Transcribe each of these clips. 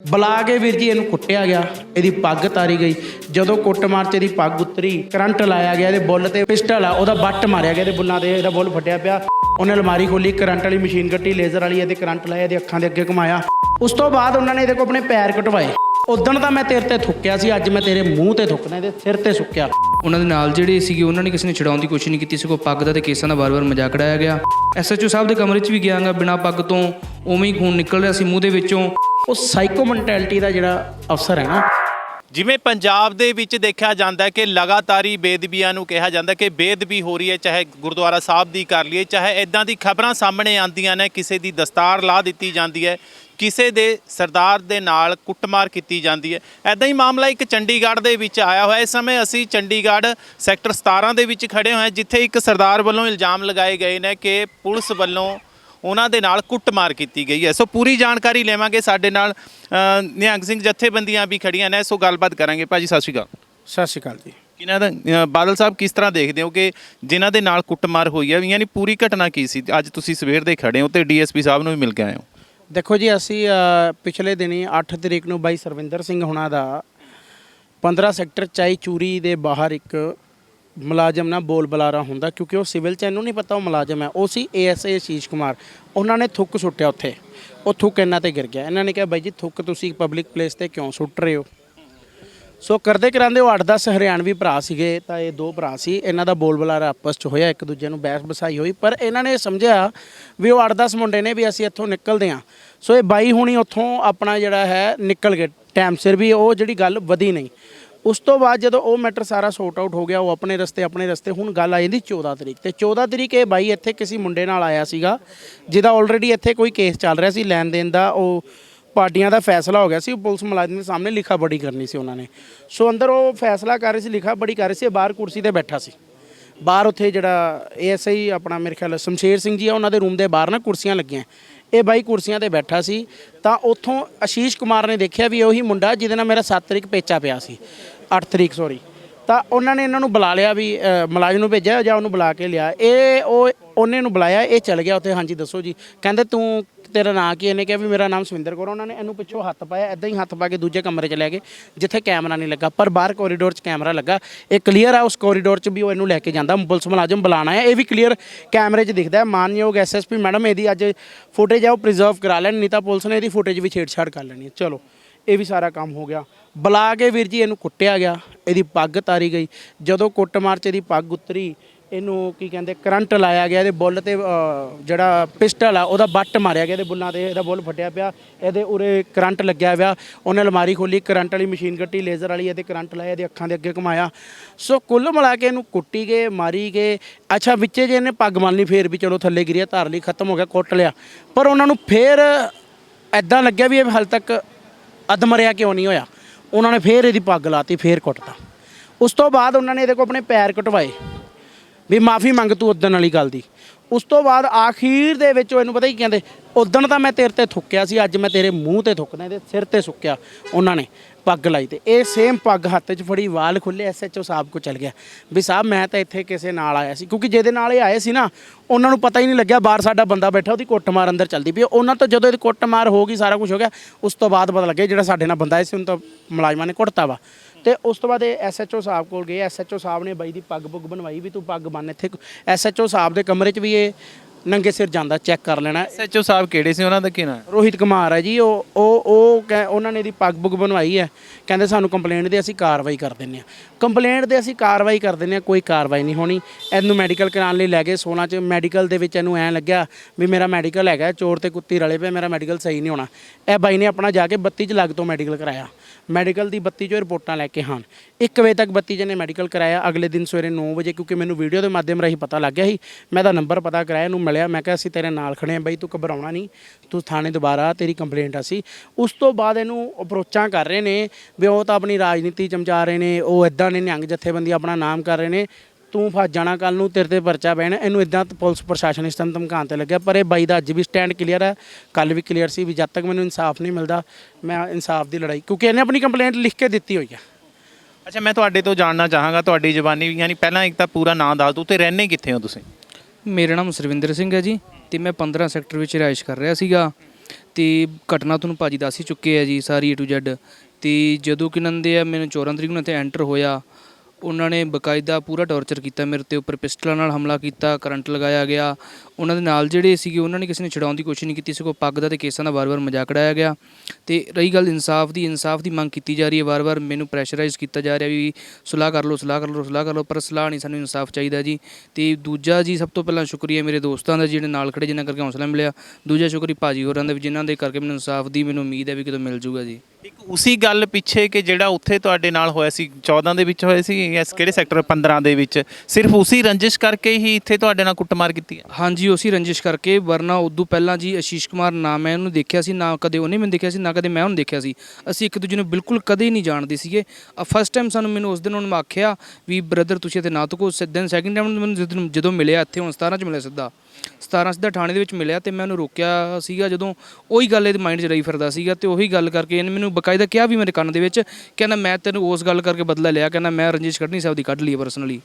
ਬੁਲਾ ਕੇ ਵੀਰ ਜੀ ਇਹਨੂੰ ਕੁੱਟਿਆ ਗਿਆ, ਇਹਦੀ ਪੱਗ ਤਾਰੀ ਗਈ। ਜਦੋਂ ਕੁੱਟਮਾਰ ਚ ਇਹਦੀ ਪੱਗ ਉਤਰੀ, ਕਰੰਟ ਲਾਇਆ ਗਿਆ, ਇਹਦੇ ਬੁੱਲ ਤੇ ਪਿਸਟਲ ਆ, ਉਹਦਾ ਬੱਟ ਮਾਰਿਆ ਗਿਆ, ਇਹਦੇ ਬੁੱਲਾਂ ਤੇ ਇਹਦਾ ਬੁੱਲ ਫਟਿਆ ਪਿਆ। ਉਹਨੇ ਅਲਮਾਰੀ ਖੋਲੀ, ਕਰੰਟ ਵਾਲੀ ਮਸ਼ੀਨ ਕੱਟੀ ਲੇਜ਼ਰ ਵਾਲੀ ਇਹਦੇ ਕਰੰਟ ਲਾਇਆ, ਇਹਦੇ ਅੱਖਾਂ ਦੇ ਅੱਗੇ ਘੁਮਾਇਆ। ਉਸ ਤੋਂ ਬਾਅਦ ਉਹਨਾਂ ਨੇ ਇਹਦੇ ਕੋਲ ਆਪਣੇ ਪੈਰ ਕਟਵਾਏ। ਉਦਣ ਤਾਂ ਮੈਂ ਤੇਰੇ ਤੇ ਥੁੱਕਿਆ ਸੀ, ਅੱਜ ਮੈਂ ਤੇਰੇ ਮੂੰਹ ਤੇ ਥੁੱਕਣਾ, ਇਹਦੇ ਸਿਰ ਤੇ ਸੁੱਕਿਆ। ਉਹਨਾਂ ਦੇ ਨਾਲ ਜਿਹੜੇ ਸੀਗੇ, ਉਹਨਾਂ ਨੇ ਕਿਸੇ ਨੇ ਛਡਾਉਣ ਦੀ ਕੋਸ਼ਿਸ਼ ਨਹੀਂ ਕੀਤੀ, ਸਗੋਂ ਪੱਗ ਦਾ ਤੇ ਕੇਸਾਂ ਦਾ ਵਾਰ-ਵਾਰ ਮਜ਼ਾਕ ਉਡਾਇਆ ਗਿਆ। ਐਸਐਚਓ ਸਾਹਿਬ ਦੇ ਕਮਰੇ 'ਚ ਵੀ ਗਿਆਗਾ, ਬਿਨਾਂ ਪੱਗ ਤੋਂ ਉਵੇਂ ਹੀ ਖੂਨ ਨਿਕਲ ਰਿਹਾ ਸੀ, ਮੂੰਹ ਦੇ ਵਿੱਚੋਂ। ਉਹ ਸਾਈਕੋ ਮੈਂਟੈਲਿਟੀ ਦਾ ਜਿਹੜਾ ਅਫਸਰ ਹੈ ਨਾ। ਜਿਵੇਂ ਪੰਜਾਬ ਦੇ ਵਿੱਚ ਦੇਖਿਆ ਜਾਂਦਾ ਹੈ ਕਿ ਲਗਾਤਾਰੀ ਬੇਦਬੀਆਂ ਨੂੰ ਕਿਹਾ ਜਾਂਦਾ ਕਿ ਬੇਦਬੀ ਹੋ ਰਹੀ ਹੈ, ਚਾਹੇ ਗੁਰਦੁਆਰਾ ਸਾਹਿਬ ਦੀ ਕਰ ਲਈਏ, ਚਾਹੇ ਇਦਾਂ ਦੀ ਖਬਰਾਂ ਸਾਹਮਣੇ ਆਉਂਦੀਆਂ ਨੇ, ਕਿਸੇ ਦੀ ਦਸਤਾਰ ਲਾ ਦਿੱਤੀ ਜਾਂਦੀ ਹੈ, ਕਿਸੇ ਦੇ ਸਰਦਾਰ ਦੇ ਨਾਲ ਕੁੱਟਮਾਰ ਕੀਤੀ ਜਾਂਦੀ ਹੈ। ਐਦਾਂ ਹੀ ਮਾਮਲਾ ਇੱਕ ਚੰਡੀਗੜ੍ਹ ਦੇ ਵਿੱਚ ਆਇਆ ਹੋਇਆ ਇਸ ਸਮੇਂ ਅਸੀਂ ਚੰਡੀਗੜ੍ਹ ਸੈਕਟਰ 17 ਦੇ ਵਿੱਚ ਖੜੇ ਹੋਏ ਹਾਂ, ਜਿੱਥੇ ਇੱਕ ਸਰਦਾਰ ਵੱਲੋਂ ਇਲਜ਼ਾਮ ਲਗਾਏ ਗਏ ਨੇ ਕਿ ਪੁਲਿਸ ਵੱਲੋਂ ਉਹਨਾਂ ਦੇ ਨਾਲ ਕੁੱਟਮਾਰ ਕੀਤੀ ਗਈ ਹੈ। ਸੋ ਪੂਰੀ ਜਾਣਕਾਰੀ ਲੈਵਾਂਗੇ ਸਾਡੇ ਨਾਲ ਅ, ਨਿਹੰਗ ਸਿੰਘ ਜਥੇਬੰਦੀਆਂ ਵੀ ਖੜੀਆਂ ਨੇ। ਸੋ ਗੱਲਬਾਤ ਕਰਾਂਗੇ। ਭਾਜੀ ਸਤਿ ਸ਼੍ਰੀ ਅਕਾਲ। ਸਤਿ ਸ਼੍ਰੀ ਅਕਾਲ ਜੀ। ਕਿਨਾਂ ਦਾ ਅ, ਬਾਦਲ ਸਾਹਿਬ ਕਿਸ ਤਰ੍ਹਾਂ ਦੇਖਦੇ ਹੋ ਕਿ ਜਿਨ੍ਹਾਂ ਦੇ ਨਾਲ ਕੁੱਟਮਾਰ ਹੋਈ ਹੈ ਯਾਨੀ ਪੂਰੀ ਘਟਨਾ ਕੀ ਸੀ? ਅੱਜ ਤੁਸੀਂ ਸਵੇਰ ਦੇ ਖੜੇ ਹੋ ਤੇ ਡੀਐਸਪੀ ਸਾਹਿਬ ਨੂੰ ਵੀ ਮਿਲ ਕੇ ਆਏ ਹੋ। ਦੇਖੋ ਜੀ ਅਸੀਂ ਅ, ਪਿਛਲੇ ਦਿਨੀ 8 ਤਰੀਕ ਨੂੰ ਬਾਈ ਸਰਵਿੰਦਰ ਸਿੰਘ ਹੁਣਾਂ ਦਾ 15 ਸੈਕਟਰ ਚਾਈ ਚੂਰੀ ਦੇ ਬਾਹਰ ਇੱਕ ਮੁਲਾਜ਼ਮ ਨਾਲ ਬੋਲ ਬੁਲਾਰਾ ਹੁੰਦਾ, ਕਿਉਂਕਿ ਉਹ ਸਿਵਲ ਚ ਇਹਨੂੰ ਨਹੀਂ ਪਤਾ ਉਹ ਮੁਲਾਜ਼ਮ ਹੈ। ਉਹ ਸੀ ਏਐਸਏ ਆਸ਼ੀਸ਼ ਕੁਮਾਰ। ਉਹਨਾਂ ਨੇ ਥੁੱਕ ਸੁੱਟਿਆ ਉੱਥੇ। ਉਹ ਥੁੱਕ ਇਹਨਾਂ ਤੇ ਗਿਰ ਗਿਆ। ਇਹਨਾਂ ਨੇ ਕਿਹਾ, ਬਾਈ ਜੀ, ਥੁੱਕ ਤੁਸੀਂ ਪਬਲਿਕ ਪਲੇਸ ਤੇ ਕਿਉਂ ਸੁੱਟ ਰਹੇ ਹੋ? ਸੋ ਕਰਦੇ ਕਰਾਂਦੇ ਉਹ 8-10 ਹਰਿਆਣਵੀ ਭਰਾ ਸੀਗੇ, ਤਾਂ ਇਹ ਦੋ ਭਰਾ ਸੀ। ਇਹਨਾਂ ਦਾ ਬੋਲ ਬੁਲਾਰਾ ਆਪਸ ਚ ਹੋਇਆ, ਇੱਕ ਦੂਜੇ ਨੂੰ ਬਹਿਸ ਬਸਾਈ ਹੋਈ। ਪਰ ਇਹਨਾਂ ਨੇ ਸਮਝਿਆ ਵੀ ਉਹ 8-10 ਮੁੰਡੇ ਨੇ ਵੀ ਅਸੀਂ ਇੱਥੋਂ ਨਿਕਲਦੇ ਹਾਂ। ਸੋ ਇਹ ਬਾਈ ਹੁਣੀ ਉੱਥੋਂ ਆਪਣਾ ਜਿਹੜਾ ਹੈ, ਨਿਕਲ ਗਏ। ਟਾਈਮ ਸਿਰ ਵੀ ਉਹ ਜਿਹੜੀ ਗੱਲ ਵਧੀ ਨਹੀਂ। ਉਸ ਤੋਂ ਬਾਅਦ ਜਦੋਂ ਉਹ ਮੈਟਰ ਸਾਰਾ ਸ਼ੋਰਟ ਆਊਟ ਹੋ ਗਿਆ, ਉਹ ਆਪਣੇ ਰਸਤੇ ਆਪਣੇ ਰਸਤੇ, ਹੁਣ ਗੱਲ ਆ ਜਾਂਦੀ 14 ਤਰੀਕ ਤੇ। 14 ਤਰੀਕ ਇਹ ਬਾਈ ਇੱਥੇ ਕਿਸੇ ਮੁੰਡੇ ਨਾਲ ਆਇਆ ਸੀਗਾ, ਜਿਹਦਾ ਆਲਰੇਡੀ ਇੱਥੇ ਕੋਈ ਕੇਸ ਚੱਲ ਰਿਹਾ ਸੀ ਲੈਣ ਦੇਣ ਦਾ, ਉਹ ਪਾਰਟੀਆਂ ਦਾ ਫੈਸਲਾ ਹੋ ਗਿਆ ਸੀ ਪੁਲਿਸ ਮੁਲਾਜ਼ਮ ਦੇ ਸਾਹਮਣੇ ਲਿਖਾ ਬੜੀ ਕਰਨੀ ਸੀ ਉਹਨਾਂ ਨੇ। ਸੋ ਅੰਦਰ ਉਹ ਫੈਸਲਾ ਕਰ ਰਹੇ ਸੀ ਲਿਖਾ ਬੜੀ ਕਰ ਰਹੇ ਸੀ ਬਾਹਰ ਕੁਰਸੀ ਤੇ ਬੈਠਾ ਸੀ। ਬਾਹਰ ਉੱਥੇ ਜਿਹੜਾ ਏਐਸਆਈ ਆਪਣਾ ਮੇਰੇ ਖਿਆਲ ਸ਼ਮਸ਼ੇਰ ਸਿੰਘ ਜੀ ਆ, ਉਹਨਾਂ ਦੇ ਰੂਮ ਦੇ ਬਾਹਰ ਨਾ ਕੁਰਸੀਆਂ ਲੱਗੀਆਂ। ਇਹ ਬਾਈ ਕੁਰਸੀਆਂ ਤੇ ਬੈਠਾ ਸੀ ਤਾਂ ਉੱਥੋਂ ਆਸ਼ੀਸ਼ ਕੁਮਾਰ ਨੇ ਦੇਖਿਆ ਵੀ ਉਹੀ ਮੁੰਡਾ ਜਿਹਦੇ ਨਾਲ ਮੇਰਾ 7 ਤਰੀਕ ਪੇਚਾ ਪਿਆ ਸੀ 8 ਤਰੀਕ ਸੌਰੀ ਤਾਂ ਉਹਨਾਂ ਨੇ ਇਹਨਾਂ ਨੂੰ ਬੁਲਾ ਲਿਆ ਵੀ ਅ, ਮੁਲਾਜ਼ਮ ਨੂੰ ਭੇਜਿਆ ਜਾਂ ਉਹਨੂੰ ਬੁਲਾ ਕੇ ਲਿਆ। ਇਹ ਉਹ ਉਹਨੇ ਨੂੰ ਬੁਲਾਇਆ ਇਹ ਚਲ ਗਿਆ ਉੱਥੇ ਹਾਂਜੀ ਦੱਸੋ ਜੀ। ਕਹਿੰਦੇ ਤੂੰ ਤੇਰਾ ਨਾਂ ਕੀ ਇਹਨੇ ਕਿਹਾ ਵੀ ਮੇਰਾ ਨਾਮ ਸਵਿੰਦਰ ਕੌਰ ਉਹਨਾਂ ਨੇ ਇਹਨੂੰ ਪਿੱਛੋਂ ਹੱਥ ਪਾਇਆ ਐਦਾਂ ਹੀ ਹੱਥ ਪਾ ਕੇ ਦੂਜੇ ਕਮਰੇ 'ਚ ਲੈ ਗਏ, ਜਿੱਥੇ ਕੈਮਰਾ ਨਹੀਂ ਲੱਗਾ। ਪਰ ਬਾਹਰ ਕੋਰੀਡੋਰ 'ਚ ਕੈਮਰਾ ਲੱਗਾ। ਇਹ ਕਲੀਅਰ ਆ, ਉਸ ਕੋਰੀਡੋਰ 'ਚ ਵੀ ਉਹ ਇਹਨੂੰ ਲੈ ਕੇ ਜਾਂਦਾ। ਪੁਲਿਸ ਮੁਲਾਜ਼ਮ ਬੁਲਾਣਾ ਹੈ। ਇਹ ਵੀ ਕਲੀਅਰ ਕੈਮਰੇ 'ਚ ਦਿਖਦਾ ਹੈ। ਮਾਨਯੋਗ ਐਸਐਸਪੀ ਮੈਡਮ, ਇਹਦੀ ਅੱਜ ਫੁਟੇਜ ਆ, ਉਹ ਪ੍ਰੀਜ਼ਰਵ ਕਰਾ ਲੈਣ। ਨਹੀਂ ਤਾਂ ਪੁਲਿਸ ਨੇ ਇਹਦੀ ਫੁਟੇਜ ਵੀ ਛੇੜਛਾੜ ਕਰ ਲੈਣੀ ਹੈ। ਚਲੋ, ਇਹ ਵੀ ਸਾਰਾ ਕੰਮ ਹੋ ਗਿਆ। ਬੁਲਾ ਕੇ ਵੀਰ ਜੀ, ਇਹਨੂੰ ਕੁੱਟਿਆ ਗਿਆ। ਇਹਦੀ ਪੱਗ ਤਾਰੀ ਗਈ। ਜਦੋਂ ਕੁੱਟਮਾਰ 'ਚ ਇਹਦੀ ਪੱਗ ਉਤਰੀ ਇਹਨੂੰ ਕੀ ਕਹਿੰਦੇ ਕਰੰਟ ਲਾਇਆ ਗਿਆ ਇਹਦੇ ਬੁੱਲ ਤੇ ਅ, ਜਿਹੜਾ ਪਿਸਟਲ ਆ ਉਹਦਾ ਬੱਟ ਮਾਰਿਆ ਗਿਆ ਇਹਦੇ ਬੁੱਲਾਂ ਤੇ ਇਹਦਾ ਬੁੱਲ ਫਟਿਆ ਪਿਆ ਇਹਦੇ ਉਰੇ ਕਰੰਟ ਲੱਗਿਆ ਪਿਆ ਉਹਨੇ ਅਲਮਾਰੀ ਖੋਲੀ ਕਰੰਟ ਵਾਲੀ ਮਸ਼ੀਨ ਕੱਟੀ ਲੇਜ਼ਰ ਵਾਲੀ ਇਹਦੇ ਕਰੰਟ ਲਾਇਆ ਇਹਦੇ ਅੱਖਾਂ ਦੇ ਅੱਗੇ ਘੁਮਾਇਆ। ਸੋ ਕੁੱਲ ਮਿਲਾ ਕੇ ਇਹਨੂੰ ਕੁੱਟੀ ਗਏ ਮਾਰੀ ਗਏ। ਅੱਛਾ ਵਿੱਚੇ ਜੇ ਇਹਨੇ ਪੱਗ ਮੰਨ ਲਈ ਫੇਰ ਵੀ ਚਲੋ ਥੱਲੇ ਗਿਰਿਆ ਧਾਰ ਲਈ ਖਤਮ ਹੋ ਗਿਆ ਕੁੱਟ ਲਿਆ। ਪਰ ਉਹਨਾਂ ਨੂੰ ਫੇਰ ਐਦਾਂ ਲੱਗਿਆ ਵੀ ਇਹ ਹਾਲੇ ਤੱਕ ਅਧਮਰਿਆ ਕਿਉਂ ਨਹੀਂ ਹੋਇਆ। ਉਹਨਾਂ ਨੇ ਫੇਰ ਇਹਦੀ ਪੱਗ ਲਾਤੀ ਫੇਰ ਕੁੱਟਤਾ। ਉਸ ਤੋਂ ਬਾਅਦ ਉਹਨਾਂ ਨੇ ਇਹਦੇ ਕੋਲ ਆਪਣੇ ਪੈਰ ਕਟਵਾਏ। ਵੀ ਮਾਫੀ ਮੰਗ ਤੂੰ ਉਦਣ ਵਾਲੀ ਗੱਲ ਦੀ। ਉਸ ਤੋਂ ਬਾਅਦ ਆਖੀਰ ਦੇ ਵਿੱਚ ਉਹ ਇਹਨੂੰ ਪਤਾ ਹੀ ਕਹਿੰਦੇ, ਉਦਣ ਤਾਂ ਮੈਂ ਤੇਰੇ ਤੇ ਥੁੱਕਿਆ ਸੀ, ਅੱਜ ਮੈਂ ਤੇਰੇ ਮੂੰਹ ਤੇ ਥੁੱਕਦਾ ਇਹਦੇ ਸਿਰ ਤੇ ਸੁੱਕਿਆ। ਉਹਨਾਂ ਨੇ ਪੱਗ ਲਾਈ ਤੇ ਇਹ ਸੇਮ ਪੱਗ ਹੱਥ 'ਚ ਫੜੀ, ਵਾਲ ਖੁੱਲੇ ਐਸਐਚਓ ਸਾਹਿਬ ਕੋ ਚਲ ਗਿਆ। ਵੀ ਸਾਹਿਬ, ਮੈਂ ਤਾਂ ਇੱਥੇ ਕਿਸੇ ਨਾਲ ਆਇਆ ਸੀ, ਕਿਉਂਕਿ ਜਿਹਦੇ ਨਾਲ ਇਹ ਆਏ ਸੀ ਨਾ, ਉਹਨਾਂ ਨੂੰ ਪਤਾ ਹੀ ਨਹੀਂ ਲੱਗਿਆ ਬਾਹਰ ਸਾਡਾ ਬੰਦਾ ਬੈਠਾ, ਉਹਦੀ ਕੁੱਟਮਾਰ ਅੰਦਰ ਚੱਲਦੀ ਪਈ ਉਹਨਾਂ ਤੋਂ ਜਦੋਂ ਇਹਦੀ ਕੁੱਟਮਾਰ ਹੋ ਗਈ, ਸਾਰਾ ਕੁਝ ਹੋ ਗਿਆ, ਉਸ ਤੋਂ ਬਾਅਦ ਪਤਾ ਲੱਗਿਆ ਜਿਹੜਾ ਸਾਡੇ ਨਾਲ ਬੰਦਾ ਆਇਆ ਸੀ, ਉਹਨੂੰ ਤਾਂ ਮੁਲਾਜ਼ਮਾਂ ਨੇ ਕੁੱਟਤਾ ਵਾ। ਤੇ ਉਸ ਤੋਂ ਬਾਅਦ ਇਹ ਐਸਐਚਓ ਸਾਹਿਬ ਕੋਲ ਗਏ। ਐਸਐਚਓ ਸਾਹਿਬ ਨੇ ਬਾਈ ਦੀ ਪੱਗ ਪੁੱਗ ਬਣਵਾਈ ਵੀ ਤੂੰ ਪੱਗ ਬੰਨ ਇੱਥੇ। ਐਸਐਚਓ ਸਾਹਿਬ ਦੇ ਕਮਰੇ 'ਚ ਵੀ ਇਹ ਨੰਗੇ ਸਿਰ ਜਾਂਦਾ ਚੈੱਕ ਕਰ ਲੈਣਾ। ਐਸਐਚਓ ਸਾਹਿਬ ਕਿਹੜੇ ਸੀ ਉਹਨਾਂ ਦਾ ਕੀ ਨਾਮ? ਰੋਹਿਤ ਕੁਮਾਰ ਹੈ ਜੀ ਉਹ ਉਹ ਉਹ ਕਹਿ- ਉਹਨਾਂ ਨੇ ਇਹਦੀ ਪੱਗ ਪੁੱਗ ਬਣਵਾਈ ਹੈ। ਕਹਿੰਦੇ ਸਾਨੂੰ ਕੰਪਲੇਂਟ ਦੇ ਅਸੀਂ ਕਾਰਵਾਈ ਕਰ ਦਿੰਨੇ ਆ ਕੰਪਲੇਂਟ ਦੇ ਅਸੀਂ ਕਾਰਵਾਈ ਕਰ ਦਿੰਨੇ ਆ ਕੋਈ ਕਾਰਵਾਈ ਨਹੀਂ ਹੋਣੀ। ਇਹਨੂੰ ਮੈਡੀਕਲ ਕਰਾਉਣ ਲਈ ਲੈ ਗਏ ਸੋਨਾ ਚ ਮੈਡੀਕਲ ਦੇ ਵਿੱਚ ਇਹਨੂੰ ਐਂ ਲੱਗਿਆ ਵੀ ਮੇਰਾ ਮੈਡੀਕਲ ਹੈਗਾ ਚੋਰ ਤੇ ਕੁੱਤੀ ਰਲੇ ਪਏ ਮੇਰਾ ਮੈਡੀਕਲ ਸਹੀ ਨਹੀਂ ਹੋਣਾ। ਇਹ ਬਾਈ ਨੇ ਆਪਣਾ ਜਾ ਕੇ 32 ਚ ਲੱਗ ਤੋਂ ਮੈਡੀਕਲ ਕਰਾਇਆ। ਮੈਡੀਕਲ ਦੀ 32 ਚੋਂ ਰਿਪੋਰਟਾਂ ਲੈ ਕੇ ਹਨ 1 ਵਜੇ ਤੱਕ 32 ਜਣੇ ਮੈਡੀਕਲ ਕਰਾਇਆ, ਅਗਲੇ ਦਿਨ ਸਵੇਰੇ 9 ਵਜੇ, ਕਿਉਂਕਿ ਮੈਨੂੰ ਵੀਡੀਓ ਦੇ ਮਾਧਿਅਮ ਰਾਹੀਂ ਪਤਾ ਲੱਗ ਗਿਆ ਸੀ। ਮੈਂ ਦਾ ਨੰਬਰ ਪਤਾ ਕਰਾਇਆ, ਇਹਨੂੰ ਮਿਲਿਆ, ਮੈਂ ਕਿਹਾ, ਅਸੀਂ ਤੇਰੇ ਨਾਲ ਖੜੇ ਆ ਬਈ, ਤੂੰ ਘਬਰਾਉਣਾ ਨਹੀਂ, ਤੂੰ ਥਾਣੇ ਦੁਬਾਰਾ ਤੇਰੀ ਕੰਪਲੇਂਟ ਆ ਸੀ ਉਸ ਤੋਂ ਬਾਅਦ ਇਹਨੂੰ ਅਪਰੋਚਾਂ ਕਰ ਰਹੇ ਨੇ, ਵੀ ਉਹ ਤਾਂ ਆਪਣੀ ਰਾਜਨੀਤੀ ਚਮਚਾ ਰਹੇ ਨੇ, ਉਹ ਇਦਾਂ ਨੇ ਨਿਹੰਗ ਜਥੇਬੰਦੀ ਆਪਣਾ ਨਾਮ ਕਰ ਰਹੇ ਨੇ। ਤੂੰ ਫਸ ਜਾਣਾ ਕੱਲ ਨੂੰ, ਤੇਰੇ ਤੇ ਪਰਚਾ ਪੈਣਾ। ਇਹਨੂੰ ਇਦਾਂ ਪੁਲਿਸ ਪ੍ਰਸ਼ਾਸਨ ਇਸ ਤਰ੍ਹਾਂ ਧਮਕਾਉਣ ਤੇ ਲੱਗਿਆ, ਪਰ ਇਹ ਬਾਈ ਦਾ ਅੱਜ ਵੀ ਸਟੈਂਡ ਕਲੀਅਰ ਹੈ ਕੱਲ ਵੀ ਕਲੀਅਰ ਸੀ ਵੀ ਜਦ ਤੱਕ ਮੈਨੂੰ ਇਨਸਾਫ ਨਹੀਂ ਮਿਲਦਾ, ਮੈਂ ਇਨਸਾਫ ਦੀ ਲੜਾਈ, ਕਿਉਂਕਿ ਇਹਨੇ ਆਪਣੀ ਕੰਪਲੇਂਟ ਲਿਖ ਕੇ ਦਿੱਤੀ ਹੋਈ ਹੈ ਅੱਛਾ, ਮੈਂ ਤੁਹਾਡੇ ਤੋਂ ਜਾਣਨਾ ਚਾਹਾਂਗਾ, ਤੁਹਾਡੀ ਜ਼ਬਾਨੀ, ਯਾਨੀ ਪਹਿਲਾਂ ਇੱਕ ਤਾਂ ਪੂਰਾ ਨਾਂ ਦੱਸ ਦਿਓ, ਤੇ ਰਹਿੰਦੇ ਕਿੱਥੇ ਹੋ ਤੁਸੀਂ? ਮੇਰਾ ਨਾਮ ਸਰਵਿੰਦਰ ਸਿੰਘ ਹੈ ਜੀ, ਤੇ ਮੈਂ 15 ਸੈਕਟਰ ਵਿੱਚ ਰਿਹਾਇਸ਼ ਕਰ ਰਿਹਾ ਸੀਗਾ। ਤੇ ਘਟਨਾ ਤੁਹਾਨੂੰ ਭਾਜੀ ਦੱਸ ਹੀ ਚੁੱਕੇ ਆ ਜੀ, ਸਾਰੀ A to Z ਤੇ ਜਦੋਂ ਕਿ ਨੰਦੇ ਆ, ਮੈਨੂੰ 14 ਤਰੀਕ ਨੂੰ ਇੱਥੇ ਐਂਟਰ ਹੋਇਆ ਉਹਨਾਂ ਨੇ ਬਕਾਇਦਾ ਪੂਰਾ ਟੌਰਚਰ ਕੀਤਾ, ਮੇਰੇ ਤੇ ਉੱਪਰ ਪਿਸਟਲਾਂ ਨਾਲ ਹਮਲਾ ਕੀਤਾ, ਕਰੰਟ ਲਗਾਇਆ ਗਿਆ। ਉਹਨਾਂ ਦੇ ਨਾਲ ਜਿਹੜੇ ਸੀਗੇ, ਉਹਨਾਂ ਨੇ ਕਿਸੇ ਨੇ ਛਡਾਉਣ ਦੀ ਕੋਸ਼ਿਸ਼ ਨਹੀਂ ਕੀਤੀ ਸਗੋਂ ਪੱਗ ਦਾ ਤੇ ਕੇਸਾਂ ਦਾ ਵਾਰ-ਵਾਰ ਮਜ਼ਾਕ ਉਡਾਇਆ ਗਿਆ। ਤੇ ਰਹੀ ਗੱਲ ਇਨਸਾਫ ਦੀ ਇਨਸਾਫ ਦੀ ਮੰਗ ਕੀਤੀ ਜਾ ਰਹੀ ਹੈ। ਵਾਰ-ਵਾਰ ਮੈਨੂੰ ਪ੍ਰੈਸ਼ਰਾਈਜ਼ ਕੀਤਾ ਜਾ ਰਿਹਾ ਵੀ ਸਲਾਹ ਕਰ ਲਓ, ਸਲਾਹ ਕਰ ਲਓ, ਸਲਾਹ ਕਰ ਲਓ, ਪਰ ਸਲਾਹ ਨਹੀਂ, ਸਾਨੂੰ ਇਨਸਾਫ ਚਾਹੀਦਾ ਜੀ। ਤੇ ਦੂਜਾ ਜੀ, ਸਭ ਤੋਂ ਪਹਿਲਾਂ ਸ਼ੁਕਰੀਆ ਮੇਰੇ ਦੋਸਤਾਂ ਦਾ ਜਿਹੜੇ ਨਾਲ ਖੜੇ ਜਿਨ੍ਹਾਂ ਕਰਕੇ ਹੌਸਲਾ ਮਿਲਿਆ। ਦੂਜਾ ਸ਼ੁਕਰੀ ਭਾਜੀ ਹੋਰਾਂ ਦਾ ਵੀ, ਜਿਨ੍ਹਾਂ ਦੇ ਕਰਕੇ ਮੈਨੂੰ ਇਨਸਾਫ ਦੀ ਮੈਨੂੰ ਉਮੀਦ ਹੈ ਵੀ ਕਿਤੋਂ ਮਿਲ ਜੂਗਾ ਜੀ। ਇੱਕ ਉਸੇ ਗੱਲ ਪਿੱਛੇ ਕਿ ਜਿਹੜਾ ਉੱਥੇ ਤੁਹਾਡੇ ਨਾਲ ਹੋਇਆ ਸੀ 14 ਦੇ ਵਿੱਚ ਹੋਇਆ ਸੀ ਜਾਂ ਕਿਹੜੇ ਸੈਕਟਰ 15 ਦੇ ਵਿੱਚ, ਸਿਰਫ ਉਸੇ ਰੰਜਿਸ਼ ਕਰਕੇ ਹੀ ਇੱਥੇ ਤੁਹਾਡੇ ਨਾਲ ਕੁੱਟਮਾਰ ਕੀਤੀ ਹੈ? ਹਾਂਜੀ, ਉਸੇ ਰੰਜਿਸ਼ ਕਰਕੇ, ਵਰਨਾ ਉਦੋਂ ਪਹਿਲਾਂ ਜੀ ਆਸ਼ੀਸ਼ ਕੁਮਾਰ ਨਾ ਮੈਂ ਉਹਨੂੰ ਦੇਖਿਆ ਸੀ, ਨਾ ਕਦੇ ਉਹਨੇ ਮੈਨੂੰ ਦੇਖਿਆ ਸੀ, ਨਾ ਕਦੇ ਮੈਂ ਉਹਨੂੰ ਦੇਖਿਆ ਸੀ। ਅਸੀਂ ਇੱਕ ਦੂਜੇ ਨੂੰ ਬਿਲਕੁਲ ਕਦੇ ਨਹੀਂ ਜਾਣਦੇ ਸੀਗੇ। ਫਸਟ ਟਾਈਮ ਸਾਨੂੰ ਮੈਨੂੰ ਉਸ ਦਿਨ ਉਹਨੇ ਆਖਿਆ ਵੀ ਬ੍ਰਦਰ ਤੁਸੀਂ ਇੱਥੇ ਨਾ ਤੋਂ ਕੋ ਸਿੱਧਨ ਸੈਕਿੰਡ ਟਾਈਮ ਮੈਨੂੰ ਜਦੋਂ- ਜਦੋਂ ਮਿਲਿਆ ਇੱਥੇ, ਹੁਣ 17 ਚ ਮਿਲਿਆ ਸਿੱਧਾ। 17 ਸਿੱਧਾ ਥਾਣੇ ਦੇ ਵਿੱਚ ਮਿਲਿਆ ਤੇ ਮੈਂ ਉਹਨੂੰ ਰੋਕਿਆ ਸੀਗਾ ਜਦੋਂ ਉਹੀ ਗੱਲ ਇਹਦੇ ਮਾਈਂਡ 'ਚ ਰਹੀ ਫਿਰਦਾ ਸੀਗਾ ਤੇ ਉਹੀ ਗੱਲ ਕਰਕੇ ਇਹਨੇ ਮੈਨੂੰ ਬਕਾਇਦਾ ਕਿਹਾ ਵੀ ਮੇਰੇ ਕੰਨ ਦੇ ਵਿੱਚ, ਕਹਿੰਦਾ ਮੈਂ ਤੈਨੂੰ ਉਸ ਗੱਲ ਕਰਕੇ ਬਦਲਾ ਲਿਆ, ਕਹਿੰਦਾ ਮੈਂ ਰੰਜਿਸ਼ ਕੱਢਣੀ ਸਾਹਿਬ ਦੀ ਕੱਢ ਲਈ ਪਰਸਨਲੀ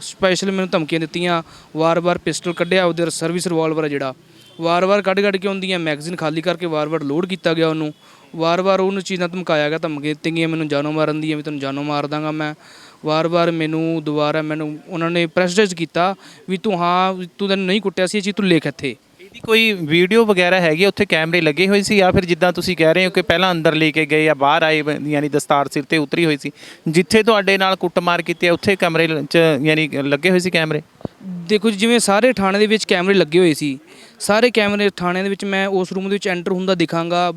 ਸਪੈਸ਼ਲ ਮੈਨੂੰ ਧਮਕੀਆਂ ਦਿੱਤੀਆਂ, ਵਾਰ-ਵਾਰ ਪਿਸਟਲ ਕੱਢਿਆ, ਉਹਦੇ ਸਰਵਿਸ ਰਿਵਾਲਵਰ ਹੈ ਜਿਹੜਾ। ਵਾਰ-ਵਾਰ ਕੱਢ-ਕੱਢ ਕੇ ਹੁੰਦੀਆਂ ਮੈਗਜ਼ੀਨ ਖਾਲੀ ਕਰਕੇ ਵਾਰ-ਵਾਰ ਲੋਡ ਕੀਤਾ ਗਿਆ ਉਹਨੂੰ। ਵਾਰ-ਵਾਰ ਉਹਨੂੰ ਚੀਜ਼ਾਂ ਧਮਕਾਇਆ ਗਿਆ ਧਮਕੇ ਦਿੱਤੀਆਂ ਮੈਨੂੰ ਜਾਨੋਂ ਮਾਰਨ ਦੀਆਂ ਵੀ ਤੈਨੂੰ ਜਾਨੋਂ ਮਾਰ ਦਾਂਗਾ ਮੈਂ। ਵਾਰ-ਵਾਰ ਮੈਨੂੰ ਦੁਬਾਰਾ ਮੈਨੂੰ ਉਹਨਾਂ ਨੇ ਪ੍ਰੈਸ਼ਰਾਈਜ਼ ਕੀਤਾ ਵੀ ਤੂੰ ਹਾਂ ਵੀ ਤੂੰ ਤੈਨੂੰ ਨਹੀਂ ਕੁੱਟਿਆ ਸੀ ਇਹ ਚੀਜ਼ ਤੂੰ ਲਿਖ ਇੱਥੇ। ਇਹਦੀ ਕੋਈ ਵੀਡੀਓ ਵਗੈਰਾ ਹੈਗੀ ਹੈ? ਉੱਥੇ ਕੈਮਰੇ ਲੱਗੇ ਹੋਏ ਸੀ ਜਾਂ ਫਿਰ ਜਿੱਦਾਂ ਤੁਸੀਂ ਕਹਿ ਰਹੇ ਹੋ ਕਿ ਪਹਿਲਾਂ ਅੰਦਰ ਲੈ ਕੇ ਗਏ ਜਾਂ ਬਾਹਰ ਆਏ ਬ- ਯਾਨੀ ਦਸਤਾਰ ਸਿਰ ਤੇ ਉਤਰੀ ਹੋਈ ਸੀ ਜਿੱਥੇ ਤੁਹਾਡੇ ਨਾਲ ਕੁੱਟਮਾਰ ਕੀਤੀ ਹੈ ਉੱਥੇ ਕਮਰੇ ਲ- ਚ ਯਾਨੀ ਲੱਗੇ ਹੋਏ ਸੀ ਕੈਮਰੇ? ਦੇਖੋ ਜੀ ਜਿਵੇਂ ਸਾਰੇ ਥਾਣੇ ਦੇ ਵਿੱਚ ਕੈਮਰੇ ਲੱਗੇ ਹੋਏ ਸੀ ਸਾਰੇ ਕੈਮਰੇ ਥਾਣੇ ਦੇ ਵਿੱਚ ਮੈਂ ਉਸ ਰੂਮ ਦੇ ਵਿੱਚ ਐਂਟਰ ਹੁੰਦਾ ਦਿਖਾਂਗਾ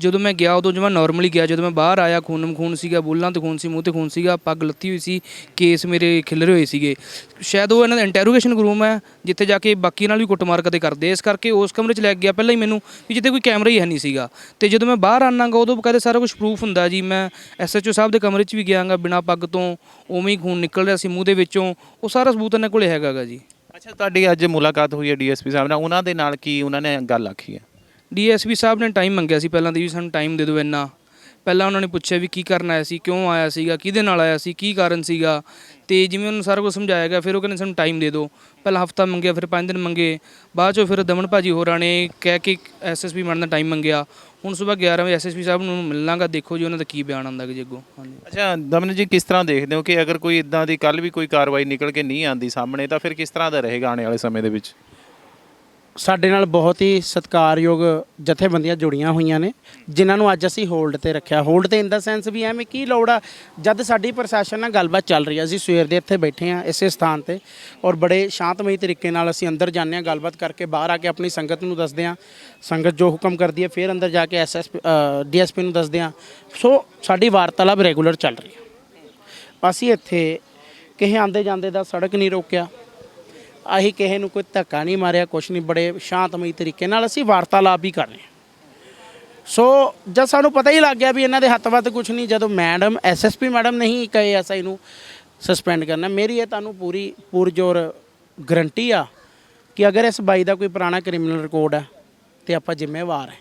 ਜਦੋਂ ਮੈਂ ਗਿਆ ਉਦੋਂ ਜਿਵੇਂ ਨਾਰਮਲੀ ਗਿਆ, ਜਦੋਂ ਮੈਂ ਬਾਹਰ ਆਇਆ ਖੂਨਮ ਖੂਨ ਸੀਗਾ, ਬੁੱਲਾਂ ਤੇ ਖੂਨ ਸੀ, ਮੂੰਹ ਤੇ ਖੂਨ ਸੀਗਾ, ਪੱਗ ਲੱਤੀ ਹੋਈ ਸੀ ਕੇਸ ਮੇਰੇ ਖਿਲਰੇ ਹੋਏ ਸੀਗੇ। ਸ਼ਾਇਦ ਉਹ ਇਹਨਾਂ ਦਾ ਇੰਟਰੋਗੇਸ਼ਨ ਰੂਮ ਹੈ, ਜਿੱਥੇ ਜਾ ਕੇ ਬਾਕੀ ਨਾਲ ਵੀ ਕੁੱਟਮਾਰ ਕਦੇ ਕਰਦੇ ਇਸ ਕਰਕੇ ਉਸ ਕਮਰੇ 'ਚ ਲੈ ਕੇ ਗਿਆ ਪਹਿਲਾਂ ਹੀ ਮੈਨੂੰ ਵੀ ਜਿੱਥੇ ਕੋਈ ਕੈਮਰਾ ਹੀ ਹੈ ਨਹੀਂ ਸੀਗਾ। ਤੇ ਜਦੋਂ ਮੈਂ ਬਾਹਰ ਆਨਾਗਾ ਉਦੋਂ ਬਕਾਇਦਾ ਸਾਰਾ ਕੁਝ ਪ੍ਰੂਫ ਹੁੰਦਾ ਜੀ। ਮੈਂ ਐਸਐਚਓ ਸਾਹਿਬ ਦੇ ਕਮਰੇ 'ਚ ਵੀ ਗਿਆਗਾ, ਬਿਨਾਂ ਪੱਗ ਤੋਂ ਉਵੇਂ ਹੀ ਖੂਨ ਨਿਕਲ ਰਿਹਾ ਸੀ ਮੂੰਹ ਦੇ ਵਿੱਚੋਂ। ਉਹ ਸਾਰਾ ਸਬੂਤ ਇਹਨਾਂ ਕੋਲੇ ਹੈਗਾ ਗਾ ਜੀ। ਅੱਛਾ, ਤੁਹਾਡੀ ਅੱਜ ਮੁਲਾਕਾਤ ਹੋਈ ਹੈ ਡੀਐਸਪੀ ਸਾਹਿਬ ਨਾਲ। ਉਹਨਾਂ ਦੇ ਨਾਲ ਕੀ ਉਹਨਾਂ ਨੇ ਗੱਲ ਆਖੀ ਹੈ? ਡੀਐਸਪੀ ਸਾਹਿਬ ਨੇ ਟਾਈਮ ਮੰਗਿਆ ਸੀ ਪਹਿਲਾਂ ਦੀ ਵੀ ਸਾਨੂੰ ਟਾਈਮ ਦੇ ਦਿਓ ਇੰਨਾ। ਪਹਿਲਾਂ ਉਹਨਾਂ ਨੇ ਪੁੱਛਿਆ ਵੀ ਕੀ ਕਰਨ ਆਇਆ ਸੀ, ਕਿਉਂ ਆਇਆ ਸੀਗਾ, ਕਿਹਦੇ ਨਾਲ ਆਇਆ ਸੀ, ਕੀ ਕਾਰਨ ਸੀਗਾ। ਤੇ ਜਿਵੇਂ ਉਹਨੂੰ ਸਾਰਾ ਕੁਝ ਸਮਝਾਇਆ ਗਿਆ, ਫਿਰ ਉਹ ਕਹਿੰਦੇ ਸਾਨੂੰ ਟਾਈਮ ਦੇ ਦਿਓ। ਪਹਿਲਾਂ ਹਫਤਾ ਮੰਗਿਆ, ਫਿਰ 5 ਦਿਨ ਮੰਗੇ। ਬਾਅਦ ਚੋਂ ਫਿਰ ਦਮਨ ਭਾਜੀ ਹੋਰਾਂ ਨੇ ਕਹਿ ਕੇ ਐਸਐਸਪੀ ਬਣਨ ਦਾ ਟਾਈਮ ਮੰਗਿਆ। ਹੁਣ ਸਵੇਰ 11 ਵਜੇ ਐਸਐਸਪੀ ਸਾਹਿਬ ਨੂੰ ਮਿਲਾਂਗਾ ਦੇਖੋ ਜੀ ਉਹਨਾਂ ਦਾ ਕੀ ਬਿਆਨ ਆਉਂਦਾ ਜੀ ਅੱਗੋਂ। ਹਾਂਜੀ। ਅੱਛਾ, ਦਮਨ ਜੀ ਕਿਸ ਤਰ੍ਹਾਂ ਦੇਖਦੇ ਹੋ ਕਿ ਅਗਰ ਕੋਈ ਇਦਾਂ ਦੀ ਕੱਲ ਵੀ ਕੋਈ ਕਾਰਵਾਈ ਨਿਕਲ ਕੇ ਨਹੀਂ ਆਂਦੀ ਸਾਹਮਣੇ, ਤਾਂ ਫਿਰ ਕਿਸ ਤਰ੍ਹਾਂ ਦਾ ਰਹੇਗਾ ਆਉਣ ਵਾਲੇ ਸਮੇਂ ਦੇ ਵਿੱਚ? ਸਾਡੇ ਨਾਲ ਬਹੁਤ ਹੀ ਸਤਿਕਾਰਯੋਗ ਜਥੇਬੰਦੀਆਂ ਜੁੜੀਆਂ ਹੋਈਆਂ ਨੇ, ਜਿਨ੍ਹਾਂ ਨੂੰ ਅੱਜ ਅਸੀਂ ਹੋਲਡ ਤੇ ਰੱਖਿਆ। ਹੋਲਡ ਤੇ ਇਨ ਦਾ ਸੈਂਸ ਵੀ ਐਵੇਂ ਕੀ ਲੋੜ ਆ? ਜਦ ਸਾਡੀ ਪ੍ਰਸ਼ਾਸਨ ਨਾਲ ਗੱਲਬਾਤ ਚੱਲ ਰਹੀ ਆ, ਅਸੀਂ ਸਵੇਰ ਦੇ ਇੱਥੇ ਬੈਠੇ ਆ ਇਸੇ ਸਥਾਨ ਤੇ ਔਰ ਬੜੇ ਸ਼ਾਂਤਮਈ ਤਰੀਕੇ ਨਾਲ ਅਸੀਂ ਅੰਦਰ ਜਾਂਦੇ ਆ, ਗੱਲਬਾਤ ਕਰਕੇ ਬਾਹਰ ਆ ਕੇ ਆਪਣੀ ਸੰਗਤ ਨੂੰ ਦੱਸਦੇ ਆ। ਸੰਗਤ ਜੋ ਹੁਕਮ ਕਰਦੀ ਹੈ ਫਿਰ ਅੰਦਰ ਜਾ ਕੇ ਐਸਐਸ ਡੀਐਸਪੀ ਨੂੰ ਦੱਸਦੇ ਆ। ਸੋ ਸਾਡੀ ਵਾਰਤਾਲਾਪ ਰੈਗੂਲਰ ਚੱਲ ਰਹੀ ਹੈ ਅਸੀਂ ਇੱਥੇ ਕਿਸੇ ਆਂਦੇ ਜਾਂਦੇ ਦਾ ਸੜਕ ਨਹੀਂ ਰੋਕਿਆ ਅਸੀਂ ਕਿਸੇ ਨੂੰ ਕੋਈ ਧੱਕਾ ਨਹੀਂ ਮਾਰਿਆ, ਕੁਛ ਨਹੀਂ, ਬੜੇ ਸ਼ਾਂਤਮਈ ਤਰੀਕੇ ਨਾਲ ਅਸੀਂ ਵਾਰਤਾਲਾਪ ਵੀ ਕਰ ਰਹੇ ਹਾਂ। ਸੋ, ਜਦ ਸਾਨੂੰ ਪਤਾ ਹੀ ਲੱਗ ਗਿਆ ਵੀ ਇਹਨਾਂ ਦੇ ਹੱਥ ਵੱਤ ਕੁਝ ਨਹੀਂ, ਜਦੋਂ ਮੈਡਮ ਐਸਐਸਪੀ ਮੈਡਮ ਨਹੀਂ ਕਹੇ ਐਸਆਈ ਨੂੰ ਸਸਪੈਂਡ ਕਰਨਾ, ਮੇਰੀ ਇਹ ਤੁਹਾਨੂੰ ਪੂਰੀ ਪੁਰਜੋਰ ਗਰੰਟੀ ਆ ਕਿ ਅਗਰ ਇਸ ਬਾਈ ਦਾ ਕੋਈ ਪੁਰਾਣਾ ਕ੍ਰਿਮੀਨਲ ਰਿਕਾਰਡ ਹੈ ਤੇ ਆਪਾਂ ਜ਼ਿੰਮੇਵਾਰ ਹੈ।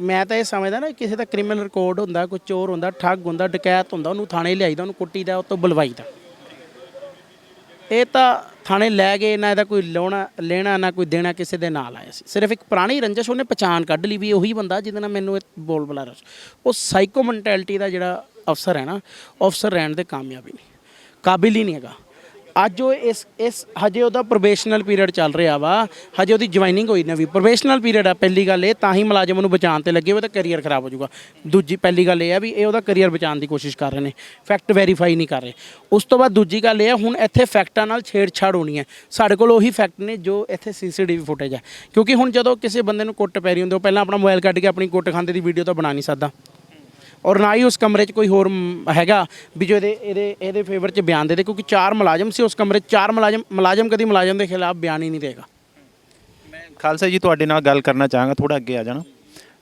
ਮੈਂ ਤਾਂ ਇਹ ਸਮਝਦਾ ਨਾ, ਕਿਸੇ ਦਾ ਕ੍ਰਿਮੀਨਲ ਰਿਕਾਰਡ ਹੁੰਦਾ, ਕੋਈ ਚੋਰ ਹੁੰਦਾ, ਠੱਗ ਹੁੰਦਾ, ਡਕੈਤ ਹੁੰਦਾ, ਉਹਨੂੰ ਥਾਣੇ ਲਿਆਈਦਾ, ਉਹਨੂੰ ਕੁੱਟੀਦਾ ਉਹ ਤੋਂ ਬੁਲਵਾਈਦਾ। ਇਹ ਤਾਂ ਥਾਣੇ ਲੈ ਗਏ, ਨਾ ਇਹਦਾ ਕੋਈ ਲਾਉਣਾ, ਲੈਣਾ, ਨਾ ਕੋਈ ਦੇਣਾ ਕਿਸੇ ਦੇ ਨਾਲ ਆਇਆ ਸੀ। ਸਿਰਫ ਇੱਕ ਪੁਰਾਣੀ ਰੰਜਸ਼ ਉਹਨੇ ਪਛਾਣ ਕੱਢ ਲਈ ਵੀ ਉਹੀ ਬੰਦਾ ਜਿਹਦੇ ਨਾਲ ਮੈਨੂੰ ਇਹ ਬੋਲ ਬੁਲਾ ਸੀ। ਉਹ ਸਾਈਕੋ ਮੈਂਟੈਲਿਟੀ ਦਾ ਜਿਹੜਾ ਅਫਸਰ ਹੈ ਨਾ ਅਫਸਰ ਰਹਿਣ ਦੇ ਕਾਮਯਾਬ ਹੀ ਨਹੀਂ। ਕਾਬਿਲ ਹੀ ਨਹੀਂ ਹੈਗਾ। ਅੱਜ ਉਹ ਇਸ ਇਸ, ਹਜੇ ਉਹਦਾ ਪ੍ਰੋਬੇਸ਼ਨਲ ਪੀਰੀਅਡ ਚੱਲ ਰਿਹਾ ਵਾ। ਹਜੇ ਉਹਦੀ ਜੁਆਇਨਿੰਗ ਹੋਈ ਨਵੀਂ। ਪ੍ਰੋਬੇਸ਼ਨਲ ਪੀਰੀਅਡ ਆ, ਪਹਿਲੀ ਗੱਲ ਇਹ, ਤਾਂ ਹੀ ਮੁਲਾਜ਼ਮ ਨੂੰ ਬਚਾਉਣ ਤੇ ਲੱਗੇ, ਉਹਦਾ ਤਾਂ ਕੈਰੀਅਰ ਖਰਾਬ ਹੋ ਜਾਊਗਾ। ਦੂਜੀ, ਪਹਿਲੀ ਗੱਲ ਇਹ ਆ ਵੀ ਇਹ ਉਹਦਾ ਕੈਰੀਅਰ ਬਚਾਉਣ ਦੀ ਕੋਸ਼ਿਸ਼ ਕਰ ਰਹੇ ਨੇ। ਫੈਕਟ ਵੈਰੀਫਾਈ ਨਹੀਂ ਕਰ ਰਹੇ। ਉਸ ਤੋਂ ਬਾਅਦ ਦੂਜੀ ਗੱਲ ਇਹ ਆ, ਹੁਣ ਇੱਥੇ ਫੈਕਟਾਂ ਨਾਲ ਛੇੜਛਾੜ ਹੋਣੀ ਹੈ। ਸਾਡੇ ਕੋਲ ਉਹੀ ਫੈਕਟ ਨੇ, ਜੋ ਇੱਥੇ ਸੀਸੀਟੀਵੀ ਫੁਟੇਜ ਹੈ ਕਿਉਂਕਿ ਹੁਣ ਜਦੋਂ ਕਿਸੇ ਬੰਦੇ ਨੂੰ ਕੁੱਟ ਪੈ ਰਹੀ ਹੁੰਦੀ ਉਹ ਪਹਿਲਾਂ ਆਪਣਾ ਮੋਬਾਈਲ ਕੱਢ ਕੇ ਆਪਣੀ ਕੁੱਟ ਖਾਂਦੇ ਦੀ ਵੀਡੀਓ ਤਾਂ ਬਣਾ ਨਹੀਂ ਸਕਦਾ। ਔਰ ਨਾ ਹੀ ਉਸ ਕਮਰੇ 'ਚ ਕੋਈ ਹੋਰ ਹੈਗਾ ਵੀ ਜੋ ਇਹਦੇ ਇਹਦੇ ਇਹਦੇ ਫੇਵਰ 'ਚ ਬਿਆਨ ਦੇ ਦੇ, ਕਿਉਂਕਿ ਚਾਰ ਮੁਲਾਜ਼ਮ ਸੀ ਉਸ ਕਮਰੇ 'ਚ, ਚਾਰ ਮੁਲਾਜ਼ਮ ਮੁਲਾਜ਼ਮ ਕਦੀ ਮੁਲਾਜ਼ਮ ਦੇ ਖਿਲਾਫ ਬਿਆਨ ਹੀ ਨਹੀਂ ਦੇਗਾ। ਮੈਂ ਖਾਲਸਾ ਜੀ, ਤੁਹਾਡੇ ਨਾਲ ਗੱਲ ਕਰਨਾ ਚਾਹਾਂਗਾ ਥੋੜਾ ਅੱਗੇ ਆ ਜਾਣਾ।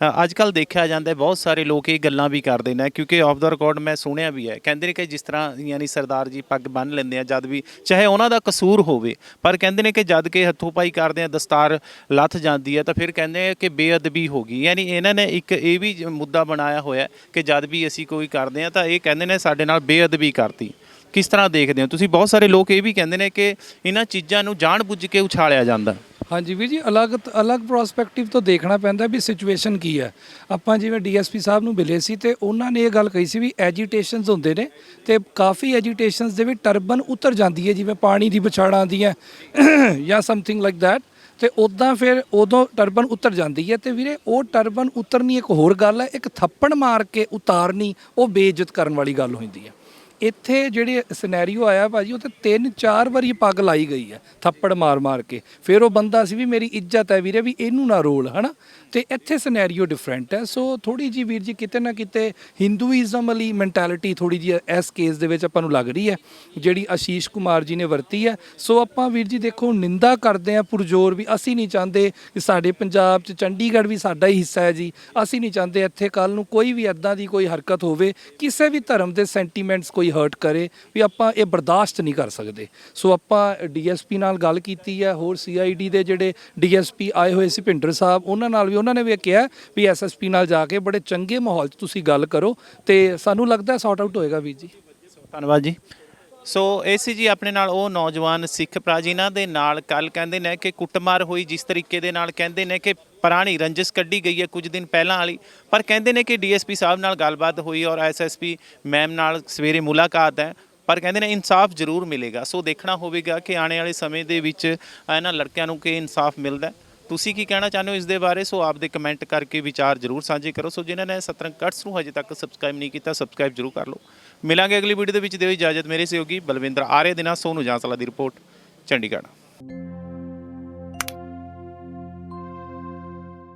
ਅੱਜ ਕੱਲ ਦੇਖਿਆ ਜਾਂਦਾ ਬਹੁਤ ਸਾਰੇ ਲੋਕ ਇਹ ਗੱਲਾਂ ਵੀ ਕਰਦੇ ਨੇ, ਕਿਉਂਕਿ ਆਫ ਦਾ ਰਿਕਾਰਡ ਮੈਂ ਸੁਣਿਆ ਵੀ ਹੈ। ਕਹਿੰਦੇ ਨੇ ਕਿ ਜਿਸ ਤਰ੍ਹਾਂ ਯਾਨੀ ਸਰਦਾਰ ਜੀ ਪੱਗ ਬੰਨ ਲੈਂਦੇ ਆ, ਜਦ ਵੀ ਚਾਹੇ ਉਹਨਾਂ ਦਾ ਕਸੂਰ ਹੋਵੇ, ਪਰ ਕਹਿੰਦੇ ਨੇ ਕਿ ਜਦ ਕਿ ਹੱਥੋਂ ਪਾਈ ਕਰਦੇ ਆ, ਦਸਤਾਰ ਲੱਥ ਜਾਂਦੀ ਹੈ, ਤਾਂ ਫਿਰ ਕਹਿੰਦੇ ਆ ਕਿ ਬੇਅਦਬੀ ਹੋ ਗਈ। ਯਾਨੀ ਇਹਨਾਂ ਨੇ ਇੱਕ ਇਹ ਵੀ ਮੁੱਦਾ ਬਣਾਇਆ ਹੋਇਆ ਕਿ ਜਦ ਵੀ ਅਸੀਂ ਕੋਈ ਕਰਦੇ ਆ, ਤਾਂ ਇਹ ਕਹਿੰਦੇ ਨੇ ਸਾਡੇ ਨਾਲ ਬੇਅਦਬੀ ਕਰਤੀ। ਕਿਸ ਤਰ੍ਹਾਂ ਦੇਖਦੇ ਹੋ? ਤੁਸੀਂ ਬਹੁਤ ਸਾਰੇ ਲੋਕ ਇਹ ਵੀ ਕਹਿੰਦੇ ਨੇ ਕਿ ਇਹਨਾਂ ਚੀਜ਼ਾਂ ਨੂੰ ਜਾਣਬੁੱਝ ਕੇ ਉਛਾਲਿਆ ਜਾਂਦਾ। ਹਾਂਜੀ ਵੀਰ ਜੀ, ਅਲੱਗ ਅਲੱਗ ਪ੍ਰੋਸਪੈਕਟਿਵ ਤੋਂ ਦੇਖਣਾ ਪੈਂਦਾ ਵੀ ਸਿਚੁਏਸ਼ਨ ਕੀ ਹੈ। ਆਪਾਂ ਜਿਵੇਂ ਡੀਐਸਪੀ ਸਾਹਿਬ ਨੂੰ ਮਿਲੇ ਸੀ ਤੇ ਉਹਨਾਂ ਨੇ ਇਹ ਗੱਲ ਕਹੀ ਸੀ ਵੀ ਐਜੀਟੇਸ਼ਨਸ ਹੁੰਦੇ ਨੇ ਤੇ ਕਾਫੀ ਐਜੀਟੇਸ਼ਨਸ ਦੇ ਵਿੱਚ ਟਰਬਨ ਉਤਰ ਜਾਂਦੀ ਹੈ, ਜਿਵੇਂ ਪਾਣੀ ਦੀ ਵਿਛਾੜ ਆਉਂਦੀ ਹੈ ਜਾਂ ਸਮਥਿੰਗ ਲਾਈਕ ਥੈਟ ਤੇ ਉਦਾਂ ਫਿਰ ਉਦੋਂ ਟਰਬਨ ਉਤਰ ਜਾਂਦੀ ਹੈ ਤੇ ਵੀਰੇ, ਉਹ ਟਰਬਨ ਉਤਰਨੀ ਇੱਕ ਹੋਰ ਗੱਲ ਹੈ, ਇੱਕ ਥੱਪੜ ਮਾਰ ਕੇ ਉਤਾਰਨੀ, ਉਹ ਬੇਇੱਜ਼ਤ ਕਰਨ ਵਾਲੀ ਗੱਲ ਹੁੰਦੀ ਹੈ। ਇੱਥੇ ਜਿਹੜੇ ਸਿਨੈਰੀਓ ਆਇਆ ਭਾਜੀ ਉਹ ਤੇ ਤਿੰਨ ਚਾਰ ਵਾਰੀ ਪੱਗ ਲਾਈ ਗਈ ਹੈ, ਥੱਪੜ ਮਾਰ-ਮਾਰ ਕੇ। ਫਿਰ ਉਹ ਬੰਦਾ ਸੀ ਵੀ ਮੇਰੀ ਇੱਜ਼ਤ ਹੈ ਵੀਰੇ ਵੀ ਇਹਨੂੰ ਨਾ ਰੋਲ, ਹਨਾ? ਤੇ ਇੱਥੇ ਸਿਨੈਰੀਓ ਡਿਫਰੈਂਟ ਹੈ। ਸੋ ਥੋੜੀ ਜੀ ਵੀਰ ਜੀ ਕਿਤੇ ਨਾ ਕਿਤੇ ਹਿੰਦੂਇਜ਼ਮ ਵਾਲੀ ਮੈਂਟੈਲਿਟੀ ਥੋੜੀ ਜੀ ਇਸ ਕੇਸ ਦੇ ਵਿੱਚ ਆਪਾਂ ਨੂੰ ਲੱਗ ਰਹੀ ਹੈ, ਜਿਹੜੀ ਆਸ਼ੀਸ਼ ਕੁਮਾਰ ਜੀ ਨੇ ਵਰਤੀ ਹੈ। ਸੋ ਆਪਾਂ ਵੀਰ ਜੀ ਦੇਖੋ, ਨਿੰਦਾ ਕਰਦੇ ਆ ਪੁਰਜੋਰ ਵੀ। ਅਸੀਂ ਨਹੀਂ ਚਾਹੁੰਦੇ ਕਿ ਸਾਡੇ ਪੰਜਾਬ 'ਚ ਚੰਡੀਗੜ੍ਹ ਵੀ ਸਾਡਾ ਹੀ ਹਿੱਸਾ ਹੈ ਜੀ। ਅਸੀਂ ਨਹੀਂ ਚਾਹੁੰਦੇ ਇੱਥੇ ਕੱਲ ਨੂੰ ਕੋਈ ਵੀ ਐਦਾਂ ਦੀ ਕੋਈ ਹਰਕਤ ਹੋਵੇ, ਕਿਸੇ ਵੀ ਧਰਮ ਦੇ ਸੈਂਟੀਮੈਂਟਸ ਕੋਈ ਹਰਟ ਕਰੇ ਵੀ ਆਪਾਂ ਇਹ ਬਰਦਾਸ਼ਤ ਨਹੀਂ ਕਰ ਸਕਦੇ। ਸੋ ਆਪਾਂ ਡੀਐਸਪੀ ਨਾਲ ਗੱਲ ਕੀਤੀ ਹੈ, ਹੋਰ ਸੀਆਈਡੀ ਦੇ ਜਿਹੜੇ ਡੀਐਸਪੀ ਆਏ ਹੋਏ ਸੀ ਭਿੰਡਰ ਸਾਹਿਬ, ਉਹਨਾਂ ਨਾਲ ਵੀ ਉਹਨਾਂ ਨੇ ਵੀ ਕਿਹਾ ਵੀ ਐਸਐਸਪੀ ਨਾਲ ਜਾ ਕੇ ਬੜੇ ਚੰਗੇ ਮਾਹੌਲ 'ਚ ਤੁਸੀਂ ਗੱਲ ਕਰੋ ਤੇ ਸਾਨੂੰ ਲੱਗਦਾ ਸੌਟ ਆਊਟ ਹੋਏਗਾ ਵੀਰ ਜੀ। ਧੰਨਵਾਦ ਜੀ। ਸੋ ਇਹ ਸੀ ਜੀ ਆਪਣੇ ਨਾਲ ਉਹ ਨੌਜਵਾਨ ਸਿੱਖ ਭਰਾ, ਜਿਨ੍ਹਾਂ ਦੇ ਨਾਲ ਕੱਲ ਕਹਿੰਦੇ ਨੇ ਕਿ ਕੁੱਟਮਾਰ ਹੋਈ, ਜਿਸ ਤਰੀਕੇ ਦੇ ਨਾਲ ਕਹਿੰਦੇ ਨੇ ਕਿ ਪੁਰਾਣੀ ਰੰਜਿਸ਼ ਕੱਢੀ ਗਈ ਹੈ ਕੁਝ ਦਿਨ ਪਹਿਲਾਂ ਵਾਲੀ। ਪਰ ਕਹਿੰਦੇ ਨੇ ਕਿ ਡੀਐਸਪੀ ਸਾਹਿਬ ਨਾਲ ਗੱਲਬਾਤ ਹੋਈ ਔਰ ਐਸਐਸਪੀ ਮੈਮ ਨਾਲ ਸਵੇਰੇ ਮੁਲਾਕਾਤ ਹੈ। ਪਰ ਕਹਿੰਦੇ ਨੇ ਇਨਸਾਫ ਜ਼ਰੂਰ ਮਿਲੇਗਾ। ਸੋ ਦੇਖਣਾ ਹੋਵੇਗਾ ਕਿ ਆਉਣ ਵਾਲੇ ਸਮੇਂ ਦੇ ਵਿੱਚ ਇਹਨਾਂ ਲੜਕਿਆਂ ਨੂੰ ਕਿ ਇਨਸਾਫ ਮਿਲਦਾ ਤੁਸੀਂ ਕੀ ਕਹਿਣਾ ਚਾਹੁੰਦੇ ਹੋ ਇਸ ਦੇ ਬਾਰੇ? ਸੋ ਆਪਦੇ ਕਮੈਂਟ ਕਰਕੇ ਵਿਚਾਰ ਜ਼ਰੂਰ ਸਾਂਝੇ ਕਰੋ। ਸੋ ਜਿਨ੍ਹਾਂ ਨੇ ਸਤਰੰਗ ਕਟਸ ਨੂੰ ਹਜੇ ਤੱਕ ਸਬਸਕ੍ਰਾਈਬ ਨਹੀਂ ਕੀਤਾ, ਸਬਸਕ੍ਰਾਈਬ ਜ਼ਰੂਰ ਕਰ ਲਓ। ਮਿਲਾਂਗੇ ਅਗਲੀ ਵੀਡੀਓ ਦੇ ਵਿੱਚ। ਦਿਓ ਇਜਾਜ਼ਤ। ਮੇਰੇ ਸਹਿਯੋਗੀ ਬਲਵਿੰਦਰ ਆਰੇ ਦਿਨਾ ਸੋਨੂ ਜਾਂਸਲਾ ਦੀ ਰਿਪੋਰਟ, ਚੰਡੀਗੜ੍ਹ।